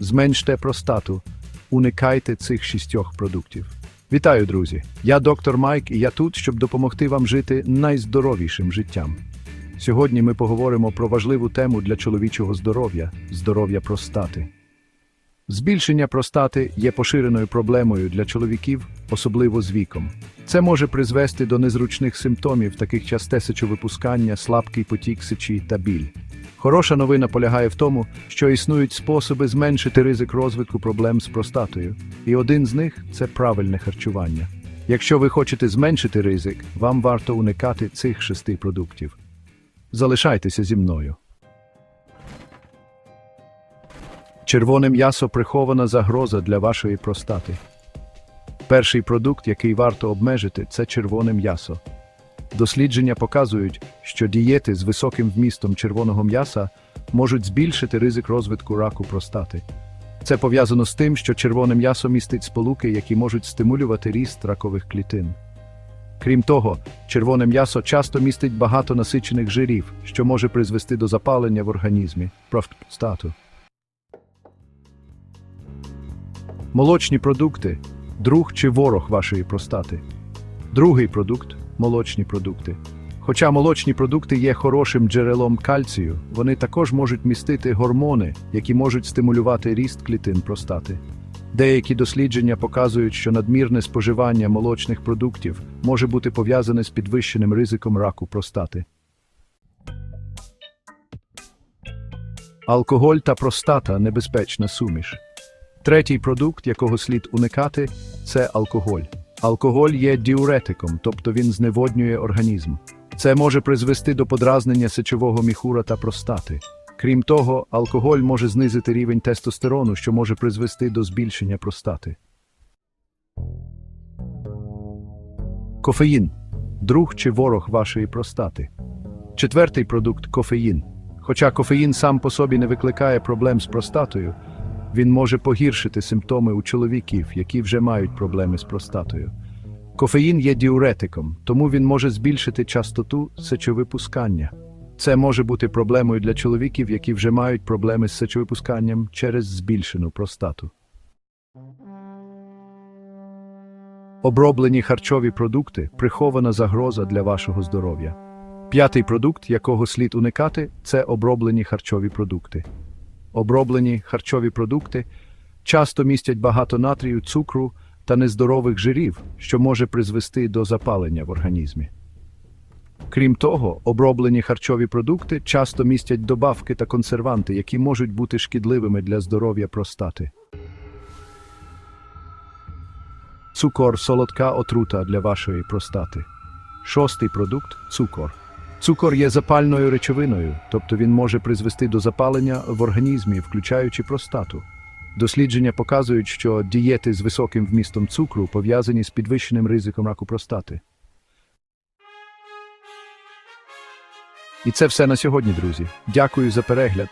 зменште простату, уникайте цих шістьох продуктів. Вітаю, друзі! Я доктор Майк, і я тут, щоб допомогти вам жити найздоровішим життям. Сьогодні ми поговоримо про важливу тему для чоловічого здоров'я здоров'я простати. Збільшення простати є поширеною проблемою для чоловіків, особливо з віком. Це може призвести до незручних симптомів, таких часте сечовипускання, слабкий потік сечі та біль. Хороша новина полягає в тому, що існують способи зменшити ризик розвитку проблем з простатою, і один з них це правильне харчування. Якщо ви хочете зменшити ризик, вам варто уникати цих шести продуктів. Залишайтеся зі мною. Червоне м'ясо прихована загроза для вашої простати. Перший продукт, який варто обмежити, це червоне м'ясо. Дослідження показують, що дієти з високим вмістом червоного м'яса можуть збільшити ризик розвитку раку простати. Це пов'язано з тим, що червоне м'ясо містить сполуки, які можуть стимулювати ріст ракових клітин. Крім того, червоне м'ясо часто містить багато насичених жирів, що може призвести до запалення в організмі простату. Молочні продукти друг чи ворог вашої простати. Другий продукт молочні продукти. Хоча молочні продукти є хорошим джерелом кальцію, вони також можуть містити гормони, які можуть стимулювати ріст клітин простати. Деякі дослідження показують, що надмірне споживання молочних продуктів може бути пов'язане з підвищеним ризиком раку простати. Алкоголь та простата небезпечна суміш. Третій продукт, якого слід уникати, це алкоголь. Алкоголь є діуретиком, тобто він зневоднює організм. Це може призвести до подразнення сечового міхура та простати. Крім того, алкоголь може знизити рівень тестостерону, що може призвести до збільшення простати. Кофеїн друг чи ворог вашої простати. Четвертий продукт кофеїн. Хоча кофеїн сам по собі не викликає проблем з простатою, він може погіршити симптоми у чоловіків, які вже мають проблеми з простатою. Кофеїн є діуретиком, тому він може збільшити частоту сечовипускання. Це може бути проблемою для чоловіків, які вже мають проблеми з сечовипусканням через збільшену простату. Оброблені харчові продукти прихована загроза для вашого здоров'я. П'ятий продукт, якого слід уникати, це оброблені харчові продукти. Оброблені харчові продукти часто містять багато натрію, цукру та нездорових жирів, що може призвести до запалення в організмі. Крім того, оброблені харчові продукти часто містять добавки та консерванти, які можуть бути шкідливими для здоров'я простати. Цукор солодка отрута для вашої простати. Шостий продукт цукор. Цукор є запальною речовиною, тобто він може призвести до запалення в організмі, включаючи простату. Дослідження показують, що дієти з високим вмістом цукру пов'язані з підвищеним ризиком раку простати. І це все на сьогодні, друзі. Дякую за перегляд.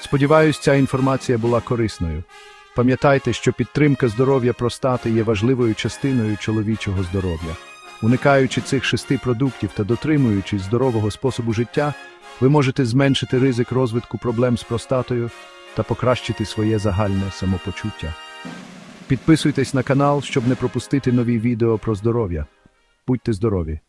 Сподіваюсь, ця інформація була корисною. Пам'ятайте, що підтримка здоров'я простати є важливою частиною чоловічого здоров'я. Уникаючи цих шести продуктів та дотримуючись здорового способу життя, ви можете зменшити ризик розвитку проблем з простатою та покращити своє загальне самопочуття. Підписуйтесь на канал, щоб не пропустити нові відео про здоров'я. Будьте здорові!